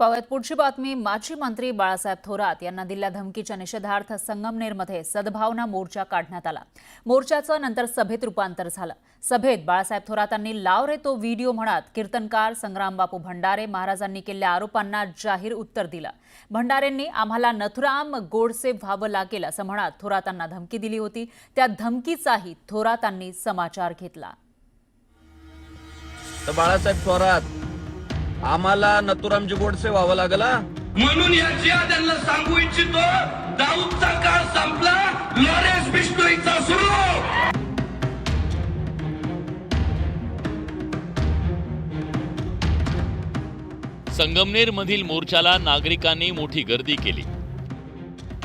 पाहूयात पुढची बातमी माजी मंत्री बाळासाहेब थोरात यांना दिल्या धमकीच्या निषेधार्थ संगमनेरमध्ये सद्भावना मोर्चा काढण्यात आला. मोर्चाचं नंतर सभेत रूपांतर झालं. सभेत बाळासाहेब थोरातांनी लाव रे तो व्हिडिओ म्हणत. कीर्तनकार संग्रामबापू भंडारे महाराजांनी केलेल्या आरोपांना जाहीर उत्तर दिलं. भंडारेंनी आम्हाला नथुराम गोडसे व्हावं लागेल असं म्हणत थोरातांना धमकी दिली होती. त्या धमकीचाही थोरातांनी समाचार घेतला. तर बाळासाहेब थोरात आम्हाला नथुरामजी गोडसे व्हावं लागलं? म्हणून याची त्यांना सांगू इच्छितो दाऊदचा काळ संपला लॉरेन्स बिश्नोईचा सुरू संगमनेरमधील मोर्चाला नागरिकांनी मोठी गर्दी केली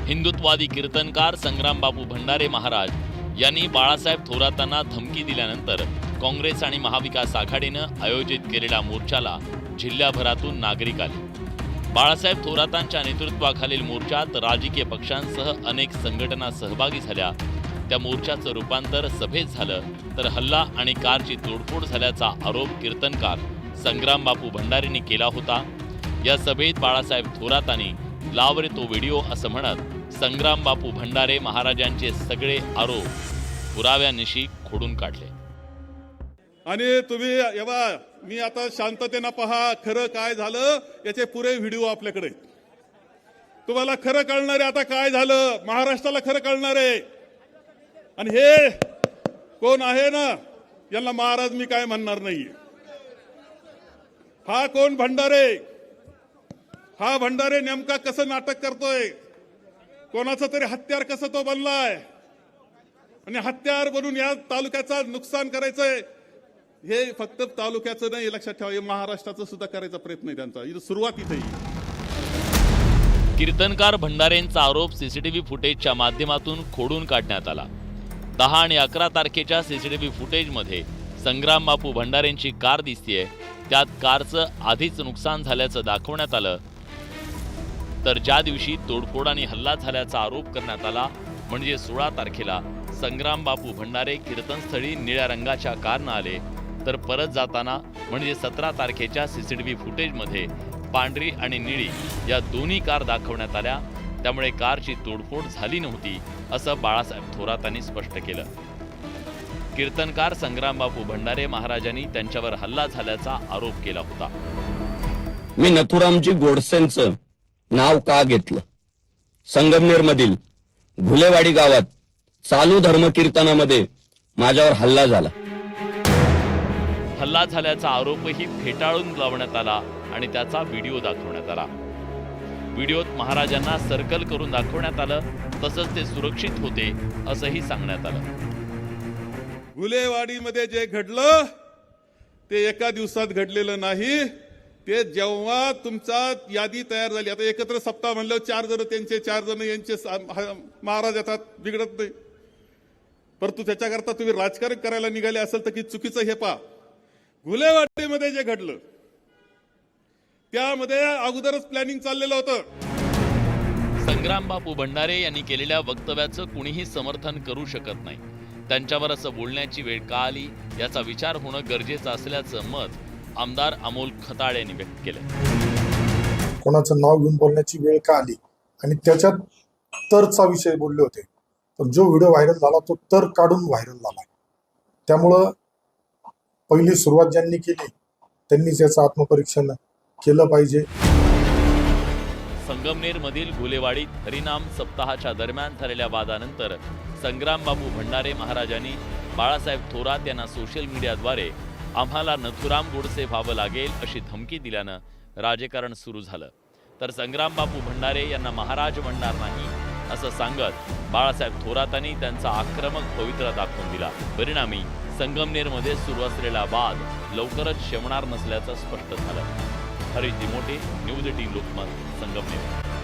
हिंदुत्वादी कीर्तनकार संग्रामबापू भंडारे महाराज यांनी बाळासाहेब थोरातांना धमकी दिल्यानंतर काँग्रेस आणि महाविकास आघाडीनं आयोजित केलेल्या मोर्चाला जिल्ह्याभरातून नागरिक आले. बाळासाहेब थोरातांच्या नेतृत्वाखालील मोर्चात राजकीय पक्षांसह अनेक संघटना सहभागी झाल्या. त्या मोर्चाचं रूपांतर सभेत झालं तर हल्ला आणि कारची तोडफोड झाल्याचा आरोप कीर्तनकार संग्राम बापू भंडारेंनी केला होता. या सभेत बाळासाहेब थोरातांनी लाव रे तो व्हिडिओ असं म्हणत संग्राम बापू भंडारे महाराजांचे सगळे आरोप पुराव्यानिशी खोडून काढले. आणि तुम्ही एव्हा मी आता शांततेनं पहा खरं काय झालं याचे पुरे व्हिडिओ आपल्याकडे. तुम्हाला खरं कळणार आहे आता काय झालं महाराष्ट्राला खरं कळणार. आहे आणि हे कोण आहे ना यांना महाराज मी काय म्हणणार नाही हा कोण भंडारे? हा भंडारे नेमका कसं नाटक करतोय? कोणाचं तरी हत्यार कसं तो बनलाय? आणि हत्यार बनून या तालुक्याचा नुकसान करायचंय? हे फक्त तालुक्याचं नाही लक्षात ठेवा हे महाराष्ट्राचं सुद्धा करायचा प्रयत्न आहे त्यांचा. इथं सुरुवात इथे कीर्तनकार भंडारेंचा आरोप सीसीटीव्ही फुटेजच्या माध्यमातून खोडून काढण्यात आला. दहा आणि अकरा तारखेच्या सीसीटीव्ही फुटेजमध्ये संग्राम बापू भंडारेंची कार दिसतीये. त्यात कारचं आधीच नुकसान झाल्याचं दाखवण्यात आलं. तर ज्या दिवशी तोडफोड आणि हल्ला झाल्याचा आरोप करण्यात आला म्हणजे सोळा तारखेला संग्राम बापू भंडारे कीर्तनस्थळी निळ्या रंगाच्या कारनं आले. तर परत जाताना म्हणजे सतरा तारखेच्या सीसीटीव्ही फुटेजमध्ये पांढरी आणि निळी या दोन्ही कार दाखवण्यात आल्या. त्यामुळे कारची तोडफोड झाली नव्हती असं बाळासाहेब थोरातांनी स्पष्ट केलं. कीर्तनकार संग्रामबापू भंडारे महाराजांनी त्यांच्यावर हल्ला झाल्याचा आरोप केला होता. मी नथुरामजी गोडसेंचं नाव का घेतलं? संगमनेर मधील घुलेवाडी गावात चालू धर्मकीर्तनामध्ये माझ्यावर हल्ला झाला. हल्ला झाल्याचा आरोपही फेटाळून लावण्यात आला आणि त्याचा व्हिडिओ दाखवण्यात आला. व्हिडिओत महाराजांना सर्कल करून दाखवण्यात आलं तसंच ते सुरक्षित होते असंही सांगण्यात आलं. गुलेवाडीमध्ये जे घडलं ते एका दिवसात घडलेलं नाही. ते जेव्हा तुमचा यादी तयार झाली आता एकत्र सप्ताह म्हणलं चार जण त्यांचे चार जण यांचे महाराज येतात बिघडत नाही. परंतु त्याच्याकरता तुम्ही राजकारण करायला निघाले असेल तर की चुकीचं हे पा गुलेवाडीमध्ये जे घडलं त्यामध्ये अगोदरच प्लॅनिंग चाललेलं होतं. संग्राम बापू भंडारे यांनी केलेल्या वक्तव्याचं कुणीही समर्थन करू शकत नाही. त्यांच्यावर असं बोलण्याची वेळ का आली याचा विचार होणं गरजेचं असल्याचं मत आमदार अमोल खताळ यांनी व्यक्त केलं कोणाचं नाव घेऊन बोलण्याची वेळ का आली? आणि त्याच्यात तरचा विषय बोलले होते. पण जो व्हिडिओ व्हायरल झाला तो तर काढून व्हायरल झाला त्यामुळं पहिली सुरुवात ज्यांनी केली त्यांनीच याचं आत्मपरीक्षण केलं पाहिजे. संगमनेरमधील गुलेवाडीत हरिनाम सप्ताहाच्या दरम्यान झालेल्या वादानंतर संग्रामबाबू भंडारे महाराजांनी बाळासाहेब थोरात यांना सोशल मीडियाद्वारे आम्हाला नथुराम गोडसे व्हावं लागेल अशी धमकी दिल्यानं राजकारण सुरू झालं. तर संग्रामबापू भंडारे यांना महाराज म्हणणार नाही असं सांगत बाळासाहेब थोरातांनी त्यांचा आक्रमक पवित्रा दाखवून दिला. परिणामी संगमनेरमध्ये सुरू असलेला वाद लवकरच शेवणार नसल्याचं स्पष्ट झालं. Harish Dimote news eighteen Lokmat Sangamner.